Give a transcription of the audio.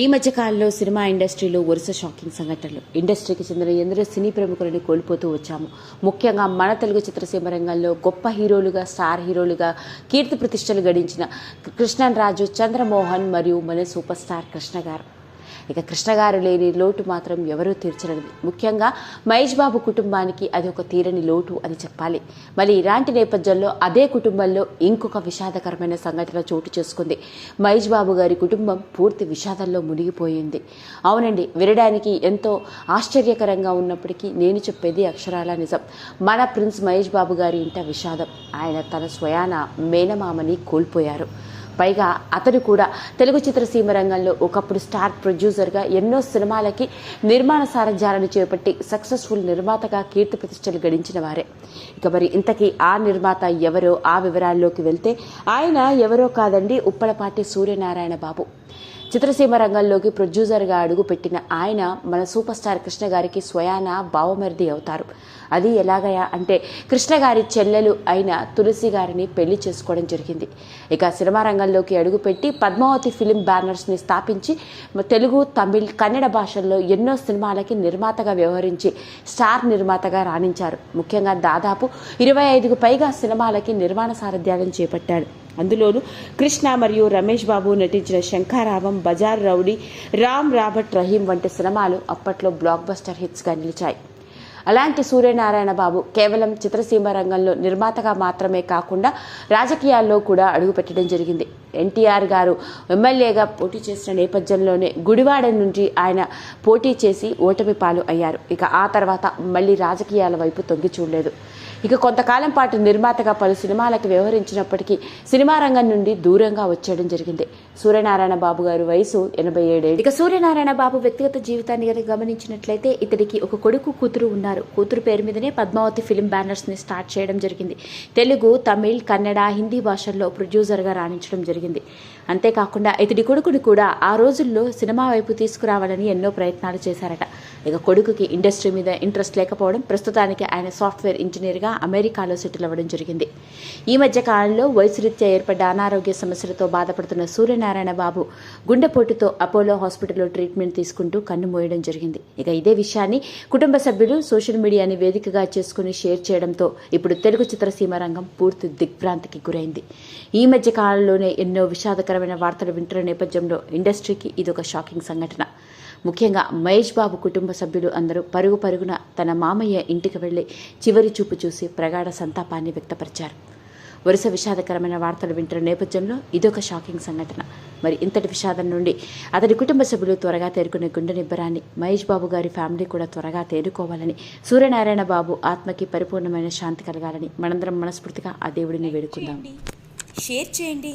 ఈ మధ్య కాలంలో సినిమా ఇండస్ట్రీలో వరుస షాకింగ్ సంఘటనలు. ఇండస్ట్రీకి చెందిన ఎందరో సినీ ప్రముఖులని కోల్పోతూ వచ్చాము. ముఖ్యంగా మన తెలుగు చిత్రసీమ రంగంలో గొప్ప హీరోలుగా స్టార్ హీరోలుగా కీర్తి ప్రతిష్టలు గడించిన కృష్ణన్ రాజు చంద్రమోహన్ మరియు మన సూపర్ స్టార్ కృష్ణ గారు. ఇక కృష్ణగారు లేని లోటు మాత్రం ఎవరూ తీర్చలేదు. ముఖ్యంగా మహేష్ బాబు కుటుంబానికి అది ఒక తీరని లోటు అని చెప్పాలి. మరి ఇలాంటి నేపథ్యంలో అదే కుటుంబంలో ఇంకొక విషాదకరమైన సంఘటన చోటు చేసుకుంది. మహేష్ బాబు గారి కుటుంబం పూర్తి విషాదంలో మునిగిపోయింది. అవునండి వినడానికి ఎంతో ఆశ్చర్యకరంగా ఉన్నప్పటికీ నేను చెప్పేది అక్షరాల నిజం. మన ప్రిన్స్ మహేష్ బాబు గారి ఇంట విషాదం. ఆయన తన స్వయాన మేనమామని కోల్పోయారు. పైగా అతడు కూడా తెలుగు చిత్రసీమ రంగంలో ఒకప్పుడు స్టార్ ప్రొడ్యూసర్గా ఎన్నో సినిమాలకి నిర్మాణ సారథ్యాలను చేపట్టి సక్సెస్ఫుల్ నిర్మాతగా కీర్తి ప్రతిష్టలు గడించిన వారే. ఇక మరి ఇంతకీ ఆ నిర్మాత ఎవరో ఆ వివరాల్లోకి వెళ్తే ఆయన ఎవరో కాదండి ఉప్పలపాటి సూర్యనారాయణ బాబు. చిత్రసీమ రంగంలోకి ప్రొడ్యూసర్గా అడుగుపెట్టిన ఆయన మన సూపర్ స్టార్ కృష్ణ గారికి స్వయాన బావమరిది అవుతారు. అది ఎలాగయా అంటే కృష్ణ గారి చెల్లెలు అయిన తులసి గారిని పెళ్ళి చేసుకోవడం జరిగింది. ఇక సినిమా రంగంలోకి అడుగుపెట్టి పద్మావతి ఫిలిం బ్యానర్స్ని స్థాపించి తెలుగు తమిళ్ కన్నడ భాషల్లో ఎన్నో సినిమాలకి నిర్మాతగా వ్యవహరించి స్టార్ నిర్మాతగా రాణించారు. ముఖ్యంగా దాదాపు ఇరవై ఐదుకు పైగా సినిమాలకి నిర్మాణ సారథ్యాలను చేపట్టాడు. అందులోనూ కృష్ణ మరియు రమేష్ బాబు నటించిన శంఖారావం బజార్ రౌడీ రామ్ రాబర్ట్ రహీం వంటి సినిమాలు అప్పట్లో బ్లాక్ బస్టర్ హిట్స్గా నిలిచాయి. అలాంటి సూర్యనారాయణ బాబు కేవలం చిత్రసీమ రంగంలో నిర్మాతగా మాత్రమే కాకుండా రాజకీయాల్లో కూడా అడుగుపెట్టడం జరిగింది. ఎన్టీఆర్ గారు ఎమ్మెల్యేగా పోటీ చేసిన నేపథ్యంలోనే గుడివాడ నుంచి ఆయన పోటీ చేసి ఓటమి పాలు అయ్యారు. ఇక ఆ తర్వాత మళ్ళీ రాజకీయాల వైపు తొంగి చూడలేదు. ఇక కొంతకాలం పాటు నిర్మాతగా పలు సినిమాలకు వ్యవహరించినప్పటికీ సినిమా రంగం నుండి దూరంగా వచ్చేయడం జరిగింది. సూర్యనారాయణ బాబు గారి వయసు ఎనభై ఏడేళ్ళు. ఇక సూర్యనారాయణ బాబు వ్యక్తిగత జీవితాన్ని కనుక గమనించినట్లయితే ఇతడికి ఒక కొడుకు కూతురు ఉన్నారు. కూతురు పేరు మీదనే పద్మావతి ఫిలిం బ్యానర్స్ని స్టార్ట్ చేయడం జరిగింది. తెలుగు తమిళ్ కన్నడ హిందీ భాషల్లో ప్రొడ్యూసర్గా రాణించడం జరిగింది. అంతేకాకుండా ఇతడి కొడుకుని కూడా ఆ రోజుల్లో సినిమా వైపు తీసుకురావాలని ఎన్నో ప్రయత్నాలు చేశారట. ఇక కొడుకుకి ఇండస్ట్రీ మీద ఇంట్రెస్ట్ లేకపోవడం ప్రస్తుతానికి ఆయన సాఫ్ట్వేర్ ఇంజనీర్గా అమెరికాలో సెటిల్ అవ్వడం జరిగింది. ఈ మధ్య కాలంలో వయసురీత్యా ఏర్పడ్డ అనారోగ్య సమస్యలతో బాధపడుతున్న సూర్యనారాయణ బాబు గుండెపోటుతో అపోలో హాస్పిటల్లో ట్రీట్మెంట్ తీసుకుంటూ కన్నుమూయడం జరిగింది. ఇక ఇదే విషయాన్ని కుటుంబ సభ్యులు సోషల్ మీడియాని వేదికగా చేసుకుని షేర్ చేయడంతో ఇప్పుడు తెలుగు చిత్రసీమ రంగం పూర్తి దిగ్భ్రాంతికి గురైంది. ఈ మధ్య కాలంలోనే ఎన్నో విషాదకరమైన వార్తలు వింటున్న నేపథ్యంలో ఇండస్ట్రీకి ఇదొక షాకింగ్ సంఘటన. ముఖ్యంగా మహేష్ బాబు కుటుంబ సభ్యులు అందరూ పరుగు పరుగున తన మామయ్య ఇంటికి వెళ్ళి చివరి చూపు చూసి ప్రగాఢ సంతాపాన్ని వ్యక్తపరిచారు. వరుస విషాదకరమైన వార్తలు వింటున్న నేపథ్యంలో ఇదొక షాకింగ్ సంఘటన. మరి ఇంతటి విషాదం నుండి అతడి కుటుంబ సభ్యులు త్వరగా తేరుకునే గుండె నిబ్బరాన్ని మహేష్ బాబు గారి ఫ్యామిలీ కూడా త్వరగా తేరుకోవాలని సూర్యనారాయణ బాబు ఆత్మకి పరిపూర్ణమైన శాంతి కలగాలని మనందరం మనస్ఫూర్తిగా ఆ దేవుడిని వేడుకుందాం. షేర్ చేయండి.